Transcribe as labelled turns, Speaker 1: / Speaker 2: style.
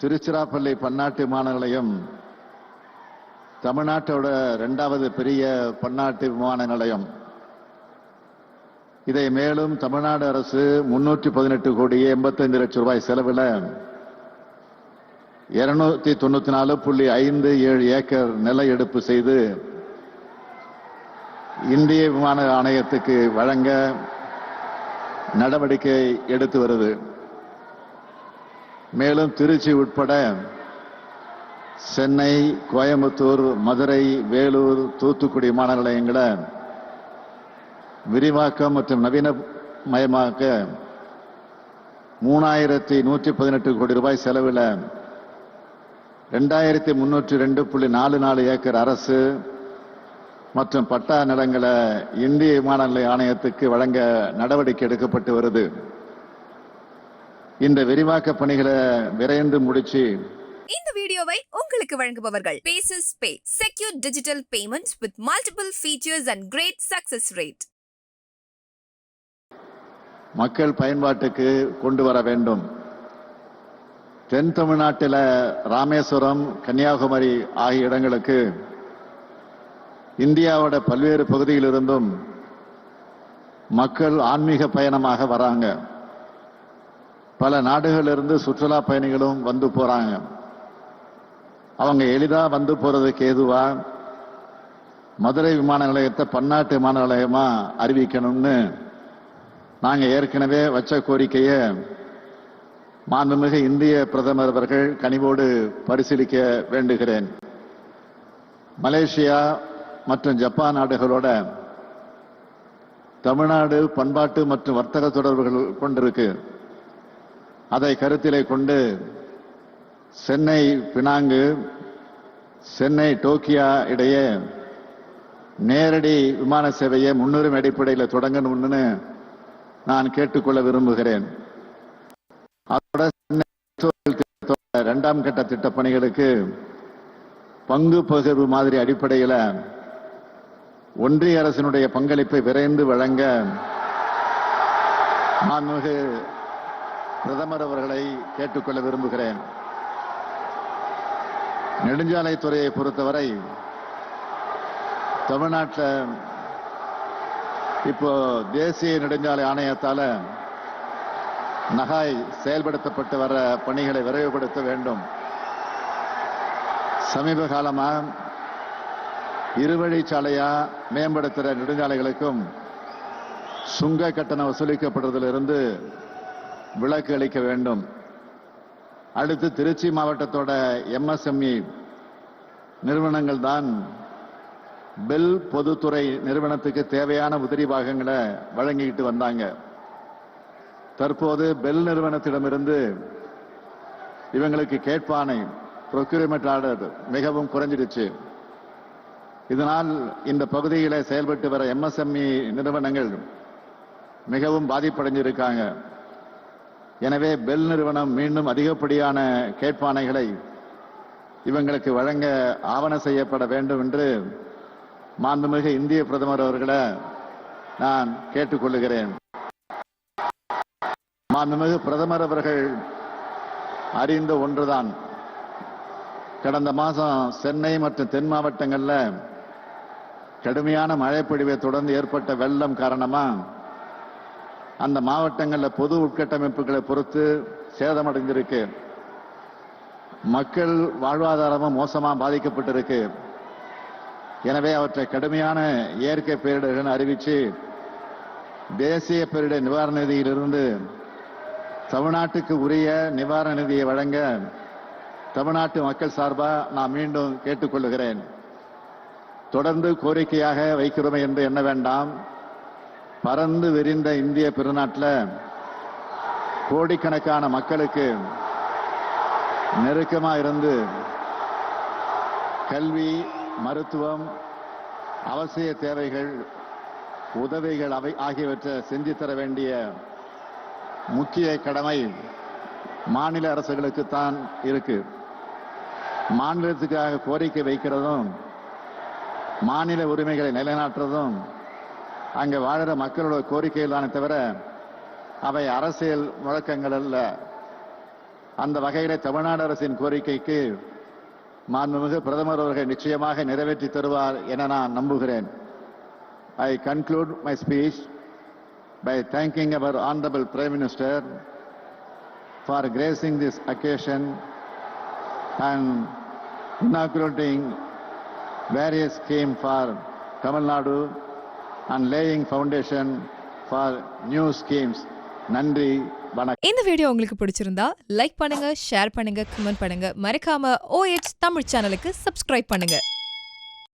Speaker 1: திருச்சிராப்பள்ளி பன்னாட்டு விமான நிலையம் தமிழ்நாட்டோட இரண்டாவது பெரிய பன்னாட்டு விமான நிலையம் இதை மேலும் தமிழ்நாடு அரசு முன்னூற்றி பதினெட்டு கோடி எண்பத்தைந்து லட்சம் ரூபாய் செலவில் இருநூத்தி தொண்ணூத்தி நாலு புள்ளி ஐந்து ஏழு ஏக்கர் நில எடுப்பு செய்து இந்திய விமான ஆணையத்துக்கு வழங்க நடவடிக்கை எடுத்து வருது. மேலும் திருச்சி உட்பட சென்னை கோயம்புத்தூர் மதுரை வேலூர் தூத்துக்குடி விமான நிலையங்களை விரிவாக்கம் மற்றும் நவீனமயமாக்க மூணாயிரத்தி நூற்றி பதினெட்டு கோடி ரூபாய் செலவில் ரெண்டாயிரத்தி முன்னூற்றி ரெண்டு புள்ளி நாலு நாலு ஏக்கர் அரசு மற்றும் பட்டா நிலங்களை இந்திய விமான நிலைய ஆணையத்துக்கு வழங்க நடவடிக்கை எடுக்கப்பட்டு வருது. இந்த விரிவாக்க பணிகளை விரைந்து முடிச்சு
Speaker 2: இந்த வீடியோவை உங்களுக்கு வழங்குபவர்கள் bases pay secure digital payments with multiple features and great success rate
Speaker 1: மக்கள் பயன்பாட்டுக்கு கொண்டு வர வேண்டும். தென் தமிழ்நாட்டில் ராமேஸ்வரம் கன்னியாகுமரி ஆகிய இடங்களுக்கு இந்தியாவோட பல்வேறு பகுதியிலிருந்தும் மக்கள் ஆன்மீக பயணமாக வராங்க. பல நாடுகளிலிருந்து சுற்றுலா பயணிகளும் வந்து போறாங்க. அவங்க எளிதா வந்து போறதுக்கு ஏதுவா? மதுரை விமான நிலையத்தை பன்னாட்டு விமான நிலையமா அறிவிக்கணும்னு நாங்க ஏற்கனவே வச்ச கோரிக்கையை மாண்புமிகு இந்திய பிரதமர் அவர்கள் கனிவோடு பரிசீலிக்க வேண்டுகிறேன். மலேசியா மற்றும் ஜப்பான் நாடுகளோட தமிழ்நாடு பண்பாட்டு மற்றும் வர்த்தக தொடர்புகள் கொண்டிருக்கு. அதை கருத்திலே கொண்டு சென்னை பினாங்கு சென்னை டோக்கியா இடையே நேரடி விமான சேவையை முன்னுரிமை அடிப்படையில் தொடங்கணும்னு நான் கேட்டுக்கொள்ள விரும்புகிறேன். அதோட சென்னை இரண்டாம் கட்ட திட்டப்பணிகளுக்கு பங்கு பகிர்வு மாதிரி அடிப்படையில் ஒன்றிய அரசினுடைய பங்களிப்பை விரைந்து வழங்க மாண்புமிகு பிரதமர் அவர்களை கேட்டுக்கொள்ள விரும்புகிறேன். நெடுஞ்சாலைத்துறையை பொறுத்தவரை தமிழ்நாட்டில் இப்போ தேசிய நெடுஞ்சாலை ஆணையத்தால் நகாய் செயல்படுத்தப்பட்டு வர பணிகளை விரைவுபடுத்த வேண்டும். சமீப காலமாக இருவழிச்சாலையாக மேம்படுத்துகிற நெடுஞ்சாலைகளுக்கும் சுங்க கட்டணம் வசூலிக்கப்படுவதிலிருந்து விளக்கு அளிக்க வேண்டும். அடுத்து திருச்சி மாவட்டத்தோட எம்எஸ்எம்இ நிறுவனங்கள் தான் பெல் பொதுத்துறை நிறுவனத்துக்கு தேவையான உதிரி பாகங்களை வழங்கிக்கிட்டு வந்தாங்க. தற்போது பெல் நிறுவனத்திடமிருந்து இவங்களுக்கு கேட்பானை ப்ரொக்யூர்மெண்ட் ஆர்டர் மிகவும் குறைஞ்சிடுச்சு. இதனால் இந்த பகுதியில் செயல்பட்டு வர எம்எஸ்எம்இ நிறுவனங்கள் மிகவும் பாதிப்படைஞ்சிருக்காங்க. எனவே பெல் நிறுவனம் மீண்டும் அதிகப்படியான கேட்பானைகளை இவங்களுக்கு வழங்க ஆவண செய்யப்பட வேண்டும் என்று மாண்புமிகு இந்திய பிரதமர் அவர்களை நான் கேட்டுக்கொள்ளுகிறேன் மாண்புமிகு பிரதமர் அவர்கள் அறிந்த ஒன்றுதான். கடந்த மாதம் சென்னை மற்றும் தென் மாவட்டங்களில் கடுமையான மழைப்பொழிவை தொடர்ந்து ஏற்பட்ட வெள்ளம் காரணமாக அந்த மாவட்டங்களில் பொது உட்கட்டமைப்புகளை பொறுத்து சேதமடைந்திருக்கு. மக்கள் வாழ்வாதாரமும் மோசமாக பாதிக்கப்பட்டிருக்கு. எனவே அவற்றை கடுமையான இயற்கை பேரிடர்கள் அறிவிச்சு தேசிய பேரிடர் நிவாரண நிதியிலிருந்து தமிழ்நாட்டுக்கு உரிய நிவாரண நிதியை வழங்க தமிழ்நாட்டு மக்கள் சார்பாக நான் மீண்டும் கேட்டுக்கொள்கிறேன். தொடர்ந்து கோரிக்கையாக வைக்கிறோமே என்று எண்ண வேண்டாம். பறந்து விரிந்த இந்திய பெருநாட்டில் கோடிக்கணக்கான மக்களுக்கு நெருக்கமாக இருந்து கல்வி மருத்துவம் அவசிய தேவைகள் உதவிகள் அவை ஆகியவற்றை செஞ்சு தர வேண்டிய முக்கிய கடமை மாநில அரசுகளுக்குத்தான் இருக்கு. மாநிலத்துக்காக கோரிக்கை வைக்கிறதும் மாநில உரிமைகளை நிலைநாட்டுறதும் அங்க வாழுற மக்களோட கோரிக்கைகள் தானே தவிர அவை அரசியல் முழக்கங்கள் அல்ல. அந்த வகையில் தமிழ்நாடு அரசின் கோரிக்கைக்கு மாண்புமிகு பிரதமர் அவர்கள் நிச்சயமாக நிறைவேற்றி தருவார் என நான் நம்புகிறேன். I conclude my speech by thanking our honourable prime minister for gracing this occasion and inaugurating various schemes for Tamil Nadu and laying foundation for new schemes நன்றி வணக்கம்.
Speaker 2: இந்த வீடியோ உங்களுக்கு பிடிச்சிருந்தா லைக் பண்ணுங்க ஷேர் பண்ணுங்க கமெண்ட் பண்ணுங்க. மறக்காம OH Tamil சேனலுக்கு சப்ஸ்கிரைப் பண்ணுங்க.